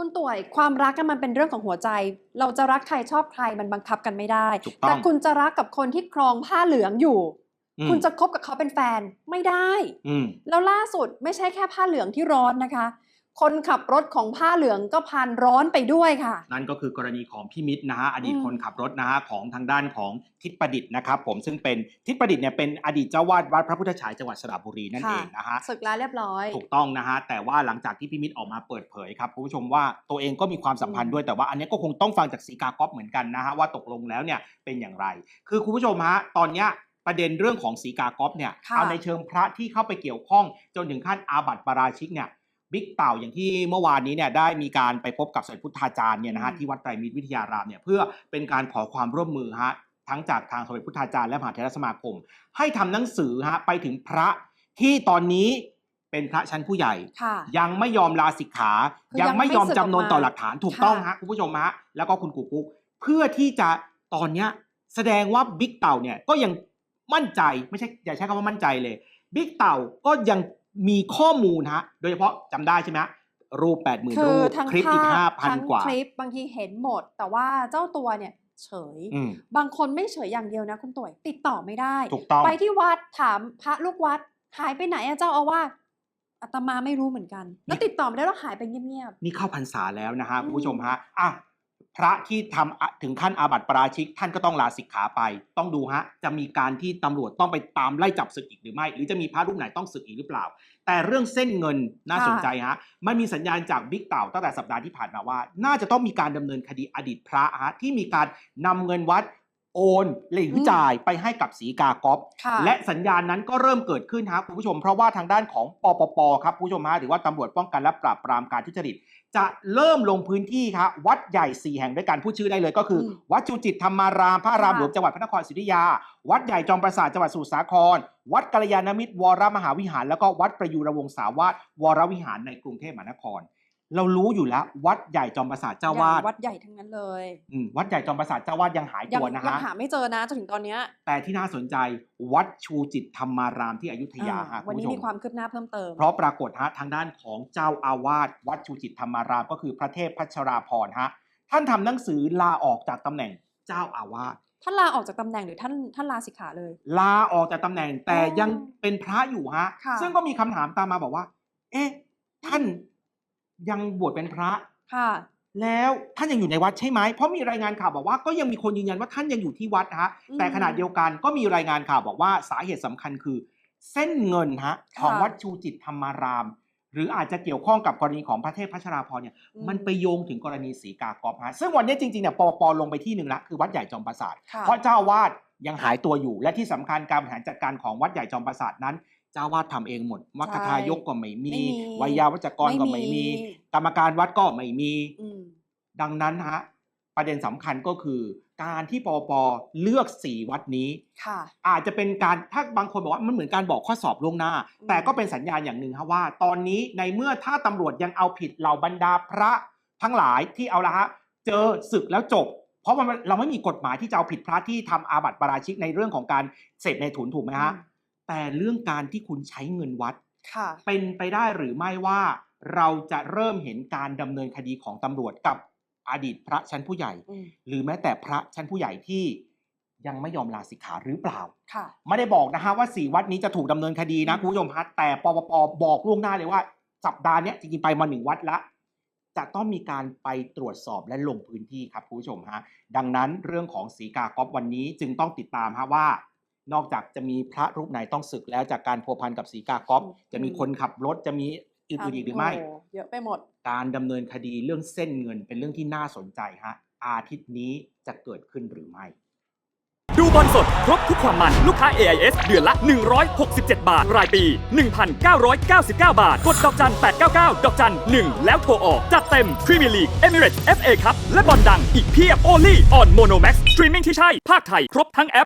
คุณต่วยความรักกันมันเป็นเรื่องของหัวใจ เราจะรักใครชอบใครมันบังคับกันไม่ได้ ถูกต้อง แต่คุณจะรักกับคนที่ครองผ้าเหลืองอยู่ อืมคุณจะคบกับเขาเป็นแฟนไม่ได้ อืม แล้วล่าสุดไม่ใช่แค่ผ้าเหลืองที่ร้อนนะคะ คนขับรถของผ้าเหลืองก็พานร้อนไปด้วยค่ะ นั่นก็คือกรณีของพี่มิตรนะฮะอดีตอืมคนขับรถนะฮะของทางด้านของทิศประดิษฐ์นะครับผมซึ่งเป็นทิศประดิษฐ์เนี่ยเป็นอดีตเจ้าวาดวัดพระพุทธฉายจังหวัดสระบุรีนั่นเองนะฮะศึกแล้วเรียบร้อย ถูกต้องนะฮะแต่ว่าหลังจากที่พี่มิตรออกมาเปิดเผยครับคุณผู้ชมว่าตัวเองก็มีความสัมพันธ์ด้วยแต่ว่าอันนี้ก็คงต้องฟังจากสีกากอฟเหมือนกันนะฮะว่าตกลงแล้วเนี่ยเป็นอย่างไร คือคุณผู้ชมฮะตอนเนี้ยประเด็นเรื่องของสีกากอฟเนี่ยค่ะเอาในเชิงพระที่เข้าไปเกี่ยวข้องจนถึงขั้นอาบัติปาราชิกเนี่ย บิ๊กเต่าอย่างที่เมื่อวานนี้เนี่ยได้มีการไปพบกับสมเด็จพุทธาจารย์เนี่ยนะฮะอืมที่วัดไตรมิตรวิทยารามเนี่ยเพื่อเป็นการขอความร่วมมือฮะทั้งจากทางสมเด็จพุทธาจารย์และมหาเถรสมาคม ให้ทำหนังสือฮะไปถึงพระที่ตอนนี้เป็นพระชั้นผู้ใหญ่ค่ะยังไม่ยอมลาสิกขาคือยังไม่ยอมยังไม่สึกจำนนออกมาต่อหลักฐานถูกค่ะต้องฮะคุณผู้ชมฮะแล้วก็คุณกูกุ๊กเพื่อที่จะตอนเนี้ยแสดงว่าบิ๊กเต่าเนี่ยก็ยังมั่นใจไม่ใช่อย่าใช้คำว่ามั่นใจเลยบิ๊กเต่าก็ยัง มีข้อมูลฮะ โดยเฉพาะจำได้ใช่ไหมฮะรูป 8 0 0 0 0คืรูอปทั้งคลิปอีกภาพ5,000ทั้งกว่าคลิปบางทีเห็นหมด แต่ว่าเจ้าตัวเนี่ยเฉย อืม บางคนไม่เฉยอย่างเดียวนะคุณต่วยติดต่อไม่ได้ ถูกต้อง ไปที่วัดถามพระลูกวัด หายไปไหนอะเจ้าอาวาสอาตมาไม่รู้เหมือนกัน แล้วติดต่อไม่ได้แล้วหายไปเงียบ นี่เข้าพรรษาแล้วนะฮะอืมคุณผู้ชมฮะอะ พระที่ทำอะถึงขั้นอาบัติปราชิก ท่านก็ต้องลาสิกขาไป ต้องดูฮะจะมีการที่ตำรวจต้องไปตามไล่จับศึกอีกหรือไม่ หรือจะมีพระรูปไหนต้องศึกอีกหรือเปล่า แต่เรื่องเส้นเงินน่าสนใจฮะมันมีสัญญาณจากบิ๊กเต่าตั้งแต่สัปดาห์ที่ผ่านมาว่า น่าจะต้องมีการดำเนินคดีอดีตพระฮะที่มีการนำเงินวัดโอนหรือจ่ายไปให้กับสีกากอฟๆค่ะและสัญญาณนั้นก็เริ่มเกิดขึ้นครับคุณผู้ชม เพราะว่าทางด้านของปปปครับคุณผู้ชมฮะหรือว่าตำรวจป้องกันและปราบปรามการทุจริต จะเริ่มลงพื้นที่ครับวัดใหญ่ 4 แห่งด้วยกันพูดชื่อได้เลยก็คืออมวัดจุจิตธรรมารามพระอารามค่ะหลวงจังหวัดพระนครศรีอยุธยา วัดใหญ่จอมปราสาทจังหวัดสมุทรสาคร วัดกัลยาณมิตรวรมหาวิหาร แล้วก็วัดประยูรวงศาวาสวรวิหารในกรุงเทพมหานคร เรารู้อยู่แล้ว วัดใหญ่จอมปราสาทเจ้าวาดใหญ่วัดใหญ่ทั้งนั้นเลยอืมวัดใหญ่จอมปราสาทเจ้าวาดยังหายยัตัวงนะยังฮะหาไม่เจอนะจนถึงตอนเนี้ยแต่ที่น่าสนใจวัดชูจิตธรรมารามที่อยุธยาอ่าฮะคุวัณนผู้นี้ชมมีความคืบหน้าเพิ่มเติม เพราะปรากฏฮะทางด้านของเจ้าอาวาสวัดชูจิตธรรมารามก็คือพระเทพพัชราพรฮะท่านทำหนังสือลาออกจากตำแหน่งเจ้าอาวาสท่านลาออกจากตำแหน่งหรือท่านท่านลาสิกขาเลย ลาออกจากตำแหน่งแต่อ๋อยังเป็นพระอยู่ฮะค่ะซึ่งก็มีคำถามตามมาบอกว่า เอ๊ะท่าน ยังบวชเป็นพระค่ะ แล้วท่านยังอยู่ในวัดใช่ไหมเพราะมีรายงานข่าวบอกว่าก็ยังมีคนยืนยันว่าท่านยังอยู่ที่วัดฮะอืมแต่ขณะเดียวกันก็มีรายงานข่าวบอกว่าสาเหตุสำคัญคือ เส้นเงินฮะของค่ะวัดชูจิตธรรมาราม หรืออาจจะเกี่ยวข้องกับกรณีของพระเทพพัชราพรเนี่ยอืมันไปโยงถึงกรณีสีกากรอบฮะซึ่งวันนี้จริงๆเนี่ยปปลงไปที่หนึ่งละคือวัดใหญ่จอมปราสาทค่ะเพราะเจ้าอาวาดยังหายตัวอยู่และที่สำคัญการบริหารจัดการของวัดใหญ่จอมปราสาทนั้น เจ้าอาวาดทำเองหมดมัคคทายกก็ไม่มีไม่มีวิยาวัจกรก็ไม่มี กรรมการวัดก็ไม่มีอืมดังนั้นฮะประเด็นสำคัญก็คือ การที่ปปปเลือกสี่วัดนี้ค่ะอาจจะเป็นการถ้าบางคนบอกว่ามันเหมือนการบอกข้อสอบล่วงหน้าอืมแต่ก็เป็นสัญญาณอย่างหนึ่งครับว่า ตอนนี้ในเมื่อถ้าตำรวจยังเอาผิดเหล่าบรรดาพระทั้งหลายที่เอาละฮะเจอศึกแล้วจบเพราะมันเราไม่มีกฎหมายที่จะเอาผิดพระที่ทำอาบัติปาราชิกในเรื่องของการเสพในถุนถูกไหมฮะอืม แต่เรื่องการที่คุณใช้เงินวัดค่ะเป็นไปได้หรือไม่ว่าเราจะเริ่มเห็นการดำเนินคดีของตำรวจกับอดีตพระชั้นผู้ใหญ่อืมหรือแม้แต่พระชั้นผู้ใหญ่ที่ยังไม่ยอมลาสิกขาหรือเปล่าค่ะไม่ได้บอกนะฮะว่าสี่วัดนี้จะถูกดำเนินคดีนะอืมคุณผู้ชมฮะแต่ปปปบอกล่วงหน้าเลยว่าสัปดาห์เนี้ยจริงๆไปมาหนึ่งวัดละ จะต้องมีการไปตรวจสอบและลงพื้นที่ครับคุณผู้ชมฮะดังนั้นเรื่องของสีกากอบวันนี้จึงต้องติดตามฮะว่า นอกจากจะมีพระรูปไหนต้องศึกแล้วจากการพัวพันกับสีกากอบอืมจะมีคนขับรถจะมีอื่นๆอีกหรือไม่โเยอะไปหมด การดำเนินคดีเรื่องเส้นเงินเป็นเรื่องที่น่าสนใจฮะ อาทิตย์นี้จะเกิดขึ้นหรือไม่ ดูบอลสด ครบทุกความมันลูกค้า AIS เดือนละ 167 บาท รายปี 1,999 บาท กดดอกจัน 899 ดอกจัน 1 แล้วโทรออก จัดเต็มพรีเมียร์ลีกเอมิเรตส์ FA ครับและบอลดังอีกเพียบ Only on Monomax สตรีมมิ่งที่ใช่ภาคไทย ครบทั้งแอป